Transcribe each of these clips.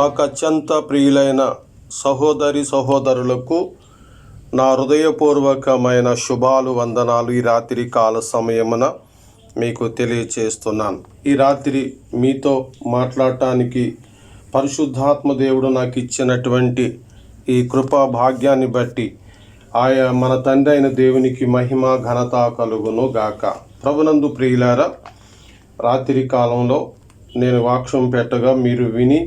మాకు అత్యంత ప్రియులైన సహోదరి సహోదరులకు నా హృదయపూర్వకమైన శుభాలు వందనాలు ఈ రాత్రి కాల సమయమున మీకు తెలియచేస్తున్నాను. ఈ రాత్రి మీతో మాట్లాడటానికి పరిశుద్ధాత్మ దేవుడు నాకు ఇచ్చినటువంటి ఈ కృపా భాగ్యాన్ని బట్టి ఆయా మన తండ్రి అయిన దేవునికి మహిమ ఘనత కలుగును గాక. ప్రభునందు ప్రియులారా రాత్రి కాలంలో నేను వాక్షం పెట్టగా మీరు విని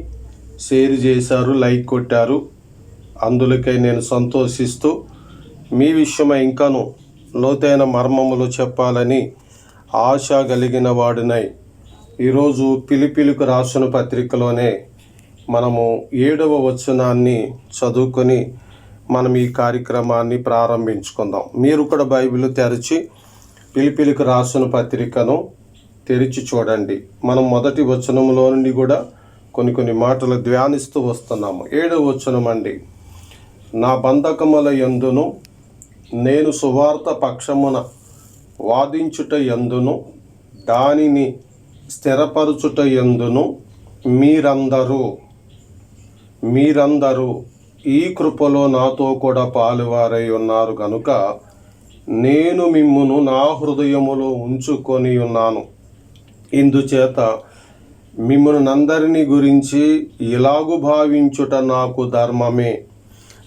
షేర్ చేశారు లైక్ కొట్టారు. అందులకై నేను సంతోషిస్తూ మీ విషయమై ఇంకాను లోతైన మర్మములు చెప్పాలని ఆశ కలిగిన వాడినై. ఈరోజు పిలిపిలుకు రాసిన పత్రికలోనే మనము ఏడవ వచనాన్ని చదువుకొని మనం ఈ కార్యక్రమాన్ని ప్రారంభించుకుందాం. మీరు కూడా బైబిల్ తెరిచి పిలిపిలికి రాసిన పత్రికను తెరిచి చూడండి. మనం మొదటి వచనంలో నుండి కూడా కొన్ని కొన్ని మాటలు ధ్యానిస్తూ వస్తున్నాము. ఏడవ వచనం అండి. నా బంధకముల యందును నేను సువార్త పక్షమున వాదించుట ఎందును దానిని స్థిరపరచుట యందును మీరందరూ మీరందరూ ఈ కృపలో నాతో కూడా పాలువారై ఉన్నారు కనుక నేను మిమ్మును నా హృదయములో ఉంచుకొని ఉన్నాను. ఇందుచేత మిమ్మల్ని అందరిని గురించి ఇలాగు భావించుట నాకు ధర్మమే.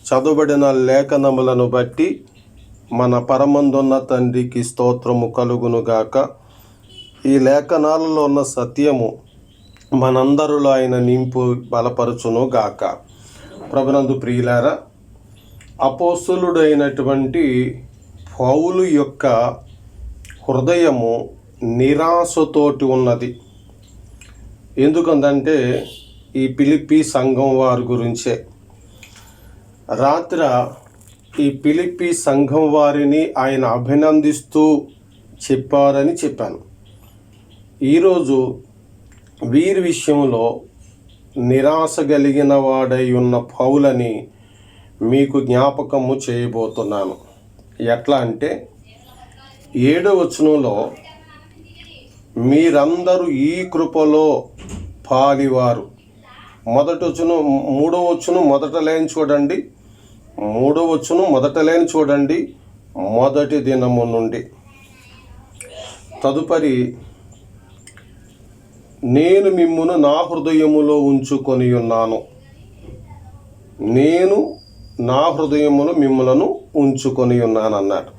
చదువుబడిన లేఖనములను బట్టి మన పరమందున్న తండ్రికి స్తోత్రము కలుగునుగాక. ఈ లేఖనాలలో ఉన్న సత్యము మనందరిలో ఆయన నింపు బలపరచును గాక ప్రభునందు ప్రియులారా అపోస్తులుడైనటువంటి పౌలు యొక్క హృదయము నిరాశతోటి ఉన్నది. ఎందుకందంటే ఈ పిలిపి సంఘం వారి గురించే. రాత్ర ఈ పిలిపి సంఘం వారిని ఆయన అభినందిస్తూ చెప్పారని చెప్పాను. ఈరోజు వీరి విషయంలో నిరాశ కలిగిన వాడై ఉన్న పౌలని మీకు జ్ఞాపకము చేయబోతున్నాను. ఎట్లా అంటే ఏడవచనంలో మీరందరూ ఈ కృపలో పాలివారు. మొదటి వచ్చును మూడో వచ్చును మొదట లేని చూడండి. మూడో వచ్చును మొదట లేని చూడండి. మొదటి దినము నుండి. తదుపరి నేను మిమ్మును నా హృదయములో ఉంచుకొని ఉన్నాను. నేను నా హృదయమును మిమ్మలను ఉంచుకొని ఉన్నానన్నాడు.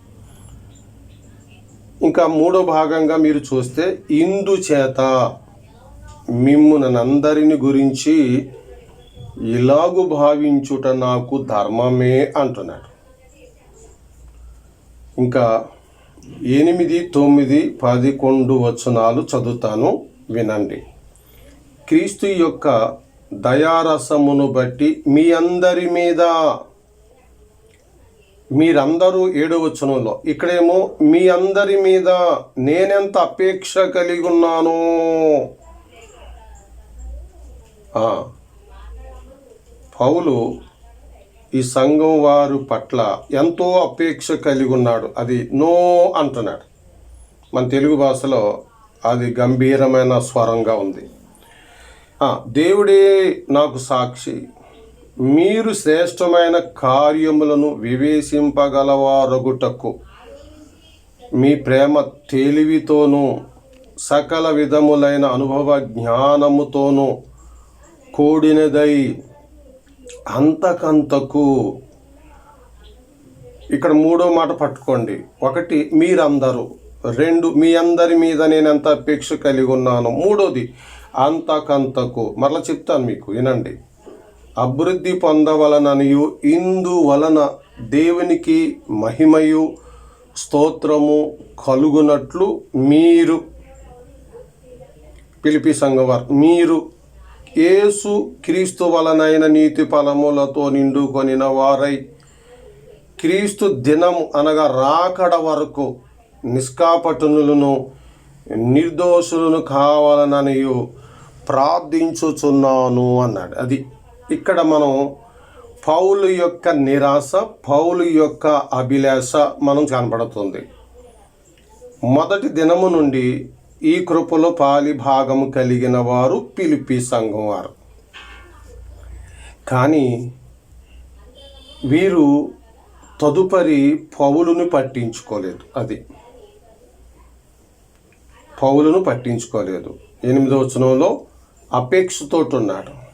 ఇంకా మూడో భాగంగా మీరు చూస్తే ఇందుచేత మిమ్మునందరిని గురించి ఇలాగు భావించుట నాకు ధర్మమే అంటున్నాడు. ఇంకా ఎనిమిది తొమ్మిది పదకొండు వచనాలు చదువుతాను వినండి. క్రీస్తు యొక్క దయారసమును బట్టి మీ అందరి మీద మీరందరూ ఏడవ వచనంలో ఇక్కడేమో మీ అందరి మీద నేనెంత అపేక్ష కలిగి ఉన్నాను పౌలు ఈ సంఘం వారు పట్ల ఎంతో అపేక్ష కలిగి ఉన్నాడు అది నో అంటున్నాడు. మన తెలుగు భాషలో అది గంభీరమైన స్వరంగా ఉంది. దేవుడే నాకు సాక్షి మీరు శ్రేష్టమైన కార్యములను వివేశింపగలవారగుటకు మీ ప్రేమ తెలివితోనూ సకల విధములైన అనుభవ జ్ఞానముతోనూ కూడినదై అంతకంతకు ఇక్కడ మూడో మాట పట్టుకోండి. ఒకటి మీరందరూ రెండు మీ అందరి మీద నేను ఎంత అపేక్ష కలిగి ఉన్నాను? మూడోది అంతకంతకు మరలా చెప్తాను మీకు వినండి. అభివృద్ధి పొందవలననియు ఇందువలన దేవునికి మహిమయు స్తోత్రము కలుగునట్లు మీరు పిలిపి సంఘవారు మీరు యేసు క్రీస్తు వలనైన నీతి ఫలములతో నిండుకొనిన వారై క్రీస్తు దినం అనగా రాకడ వరకు నిష్కాపటునులను నిర్దోషులను కావాలననియు ప్రార్థించుచున్నాను అన్నాడు. అది ఇక్కడ మనం పౌలు యొక్క నిరాశ పౌలు యొక్క అభిలాష మనం కనపడుతుంది మొదటి దినము నుండి ఈ కృపలో పాలి భాగము కలిగిన వారు పిలిపి సంఘం వారు. కానీ వీరు తదుపరి పౌలును పట్టించుకోలేదు. అది పౌలును పట్టించుకోలేదు. ఎనిమిదో వచనంలో అపేక్షతోటి ఉన్నాడు.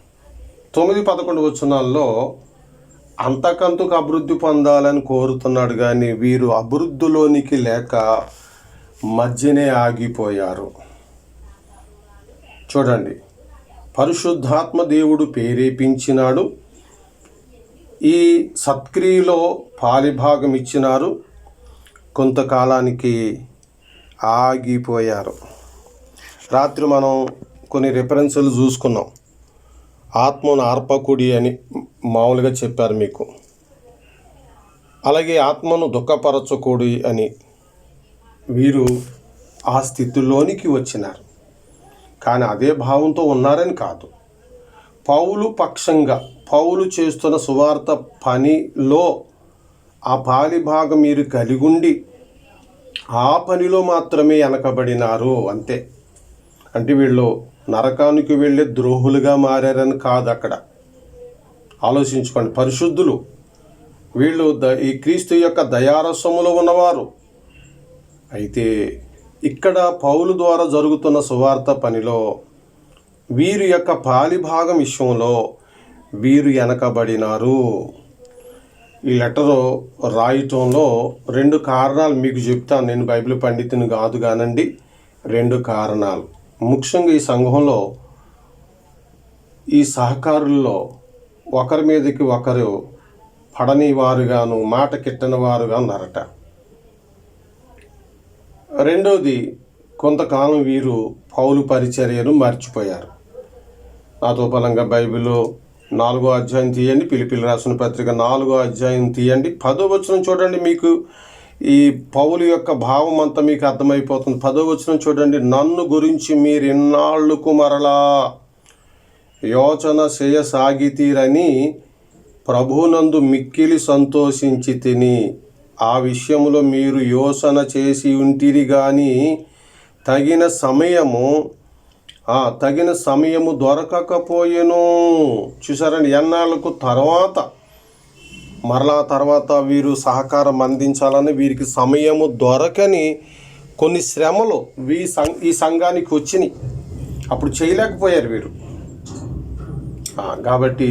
తొమ్మిది పదకొండు వచనాల్లో అంతకంతకు అభివృద్ధి పొందాలని కోరుతున్నాడు కానీ వీరు అభివృద్ధిలోనికి లేక మధ్యనే ఆగిపోయారు. చూడండి. పరిశుద్ధాత్మ దేవుడు ప్రేరేపించినాడు. ఈ సత్క్రియలో పాలిభాగం ఇచ్చినారు. కొంతకాలానికి ఆగిపోయారు. రాత్రి మనం కొన్ని రిఫరెన్సులు చూసుకున్నాం. ఆత్మను ఆర్పకుడి అని మామూలుగా చెప్పారు మీకు. అలాగే ఆత్మను దుఃఖపరచకూడి అని వీరు ఆ స్థితిలోనికి వచ్చినారు. కానీ అదే భావంతో ఉన్నారని కాదు. పౌలు పక్షంగా పౌలు చేస్తున్న సువార్త పనిలో ఆ పాలి భాగం మీరు కలిగుండి ఆ పనిలో మాత్రమే వెనకబడినారు అంతే. అంటే వీళ్ళు నరకానికి వెళ్ళే ద్రోహులుగా మారారని కాదు అక్కడ. ఆలోచించుకోండి. పరిశుద్ధులు వీళ్ళు ద ఈ క్రీస్తు యొక్క దయారసములో ఉన్నవారు. అయితే ఇక్కడ పౌలు ద్వారా జరుగుతున్న సువార్త పనిలో వీరి యొక్క పాలిభాగం విషయంలో వీరు వెనకబడినారు. ఈ లెటరు రాయటంలో రెండు కారణాలు మీకు చెప్తాను. నేను బైబిల్ పండితుని కాదు కానండి రెండు కారణాలు. ముఖ్యంగా ఈ సంఘంలో ఈ సహకారుల్లో ఒకరి మీదకి ఒకరు పడని వారుగాను మాట కిట్టని వారుగా ఉన్నారట రెండవది కొంతకాలం వీరు పౌలు పరిచర్యను మర్చిపోయారు. నాతో బలంగా బైబిల్లో నాలుగో అధ్యాయం తీయండి పిలిపిలి రాసిన పత్రిక నాలుగో అధ్యాయం తీయండి. పదో వచనం చూడండి మీకు. ఈ పౌలు యొక్క భావం అంతా మీకు అర్థమైపోతుంది. పదో వచనం చూడండి. నన్ను గురించి మీరు ఎన్నాళ్ళకు మరలా యోచన చేయసాగితీరని ప్రభునందు మిక్కిలి సంతోషించి తిని ఆ విషయంలో మీరు యోచన చేసి ఉంటిరి కానీ తగిన సమయము తగిన సమయము దొరకకపోయేను. చూసారండి ఎన్నాళ్ళకు తర్వాత మరలా తర్వాత వీరు సహకారం అందించాలని వీరికి సమయము దొరకని కొన్ని శ్రమలు వీ సం ఈ సంఘానికి వచ్చినాయి అప్పుడు చేయలేకపోయారు వీరు. కాబట్టి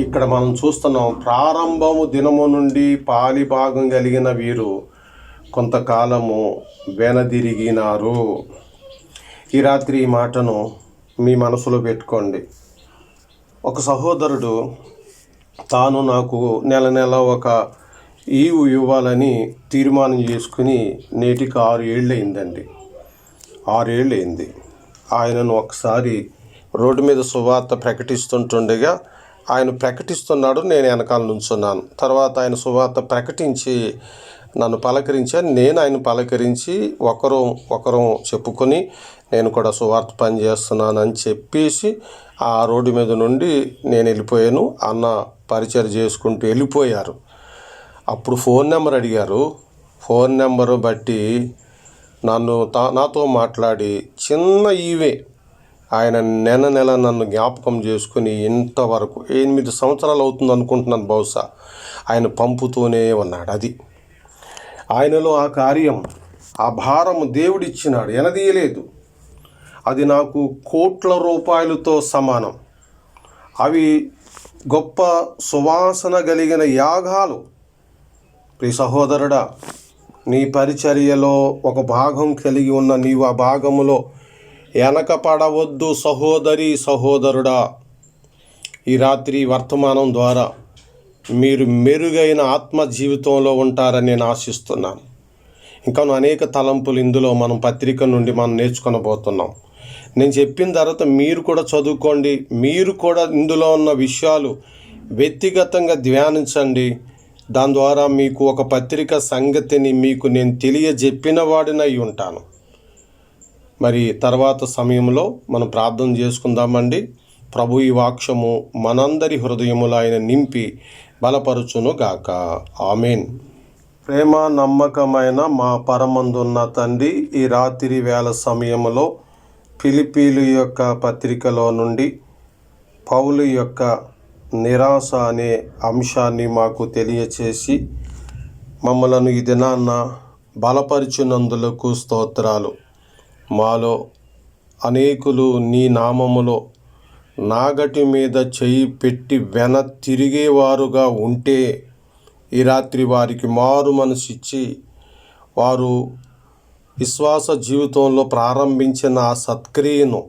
ఇక్కడ మనం చూస్తున్నాం ప్రారంభము దినము నుండి పాలి భాగం కలిగిన వీరు కొంతకాలము వెనదిరిగినారు. ఈ రాత్రి ఈ మాటను మీ మనసులో పెట్టుకోండి. ఒక సహోదరుడు తాను నాకు నెల నెల ఒక ఈవు ఇవ్వాలని తీర్మానం చేసుకుని నేటికి ఆరు ఏళ్ళు అయిందండి ఆరేళ్ళు అయింది ఆయనను ఒకసారి రోడ్డు మీద సువార్త ప్రకటిస్తుంటుండగా ఆయన ప్రకటిస్తున్నాడు నేను వెనకాల నుంచున్నాను. తర్వాత ఆయన సువార్త ప్రకటించి నన్ను పలకరించాను నేను ఆయన పలకరించి ఒకరు ఒకరు చెప్పుకొని నేను కూడా సువార్త పని చేస్తున్నాను అని చెప్పేసి ఆ రోడ్డు మీద నుండి నేను వెళ్ళిపోయాను. అన్న పరిచయం చేసుకుంటూ వెళ్ళిపోయారు. అప్పుడు ఫోన్ నెంబర్ అడిగారు. ఫోన్ నెంబరు బట్టి నన్ను తా నాతో మాట్లాడి చిన్న ఈవే ఆయన నెల నెల నన్ను జ్ఞాపకం చేసుకుని ఇంతవరకు ఎనిమిది సంవత్సరాలు అవుతుంది అనుకుంటున్నాను బహుశా. ఆయన పంపుతూనే ఉన్నాడు అది. ఆయనలో ఆ కార్యం ఆ భారము దేవుడిచ్చినాడు ఎనదీయలేదు. అది నాకు కోట్ల రూపాయలతో సమానం. అవి గొప్ప సువాసన కలిగిన యాగాలు. ప్రియ సహోదరుడా నీ పరిచర్యలో ఒక భాగం కలిగి ఉన్న నీవు ఆ భాగములో వెనకపడవద్దు సహోదరి సహోదరుడా. ఈ రాత్రి వర్తమానం ద్వారా మీరు మెరుగైన ఆత్మ జీవితంలో ఉంటారని నేను ఆశిస్తున్నాను. ఇంకా అనేక తలంపులు ఇందులో మనం పత్రిక నుండి మనం నేర్చుకొనబోతున్నాం. నేను చెప్పిన తర్వాత మీరు కూడా చదువుకోండి. మీరు కూడా ఇందులో ఉన్న విషయాలు వ్యక్తిగతంగా ధ్యానించండి. దాని ద్వారా మీకు ఒక పత్రిక సంగతిని మీకు నేను తెలియజెప్పిన వాడినై ఉంటాను. మరి తర్వాత సమయంలో మనం ప్రార్థన చేసుకుందామండి. ప్రభు ఈ వాక్షము మనందరి హృదయములు ఆయన నింపి బలపరుచును గాక. ఆమెన్. ప్రేమ నమ్మకమైన మా పరమందున్న తండ్రి ఈ రాత్రి వేళ సమయంలో ఫిలిపీలు యొక్క పత్రికలో నుండి పౌలు యొక్క నిరాశ అనే అంశాన్ని మాకు తెలియచేసి మమ్మలను ఈ దినాన్న బలపరిచినందులకు స్తోత్రాలు. మాలో అనేకులు నీ నామములో నాగటి మీద చేయి పెట్టి వెన తిరిగేవారుగా ఉంటే ఈ రాత్రి వారికి మారు మనసిచ్చి వారు విశ్వాస జీవితంలో ప్రారంభించిన ఆ సత్క్రియను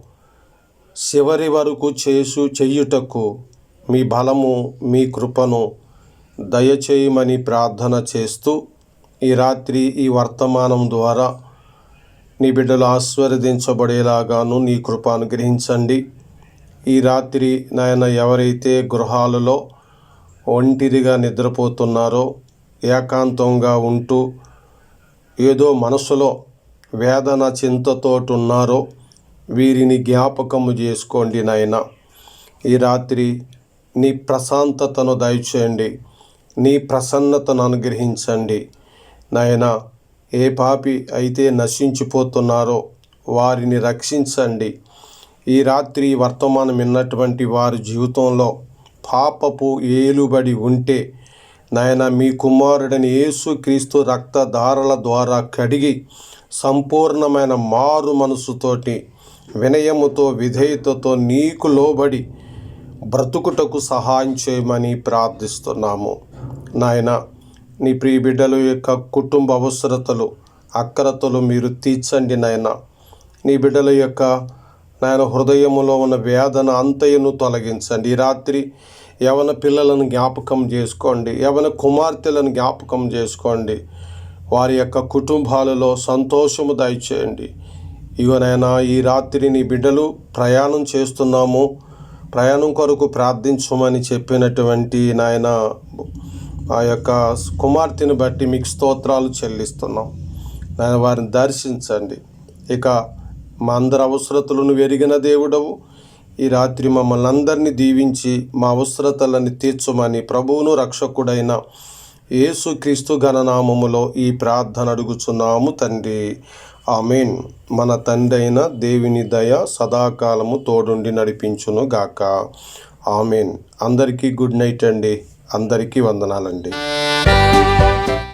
చివరి వరకు చేసు చెయ్యుటకు మీ బలము మీ కృపను దయచేయమని ప్రార్థన చేస్తూ ఈ రాత్రి ఈ వర్తమానం ద్వారా నీ బిడ్డలు ఆస్వాదించబడేలాగాను నీ కృప అనుగ్రహించండి. ఈ రాత్రి నాయన ఎవరైతే గృహాలలో ఒంటిరిగా నిద్రపోతున్నారో ఏకాంతంగా ఉంటూ ఏదో మనసులో వేదన చింతతోటున్నారో వీరిని జ్ఞాపకము చేసుకోండి నాయన. ఈ రాత్రి నీ ప్రశాంతతను దయచేయండి. నీ ప్రసన్నతను అనుగ్రహించండి. నాయన ఏ పాపి అయితే నశించిపోతున్నారో వారిని రక్షించండి. ఈ రాత్రి వర్తమానం విన్నటువంటి వారి జీవితంలో పాపపు ఏలుబడి ఉంటే నాయన మీ కుమారుడని యేసుక్రీస్తు రక్తధారల ద్వారా కడిగి సంపూర్ణమైన మారు మనసుతోటి వినయముతో విధేయతతో నీకు లోబడి బ్రతుకుటకు సహాయం చేయమని ప్రార్థిస్తున్నాము. నాయన నీ ప్రియ బిడ్డల యొక్క కుటుంబ అవసరతలు అక్రతలు మీరు తీర్చండి నాయన. నీ బిడ్డల యొక్క నాయన హృదయములో ఉన్న వేదన అంతయును తొలగించండి. ఈ రాత్రి యవన పిల్లలను జ్ఞాపకం చేసుకోండి. యవన కుమార్తెలను జ్ఞాపకం చేసుకోండి. వారి యొక్క కుటుంబాలలో సంతోషము దయచేయండి. ఇవనైనా ఈ రాత్రి నీ బిడ్డలు ప్రయాణం చేస్తున్నాము. ప్రయాణం కొరకు ప్రార్థించమని చెప్పినటువంటి నాయన ఆ యొక్క కుమార్తెను బట్టి మీకు స్తోత్రాలు చెల్లిస్తున్నాం. నాయన వారిని దర్శించండి. ఇక మా అందరి అవసరతలను వెరిగిన దేవుడవు. ఈ రాత్రి మమ్మల్ని అందరినీ దీవించి మా అవసరతలను తీర్చమని ప్రభువును రక్షకుడైన యేసుక్రీస్తు ఘననామములో ఈ ప్రార్థన అడుగుచున్నాము తండ్రి. ఆమెన్. మన తండ్రి అయిన దేవుని దయ సదాకాలము తోడుండి నడిపించును గాక. ఆమెన్. అందరికీ గుడ్ నైట్ అండి. అందరికీ వందనాలండి.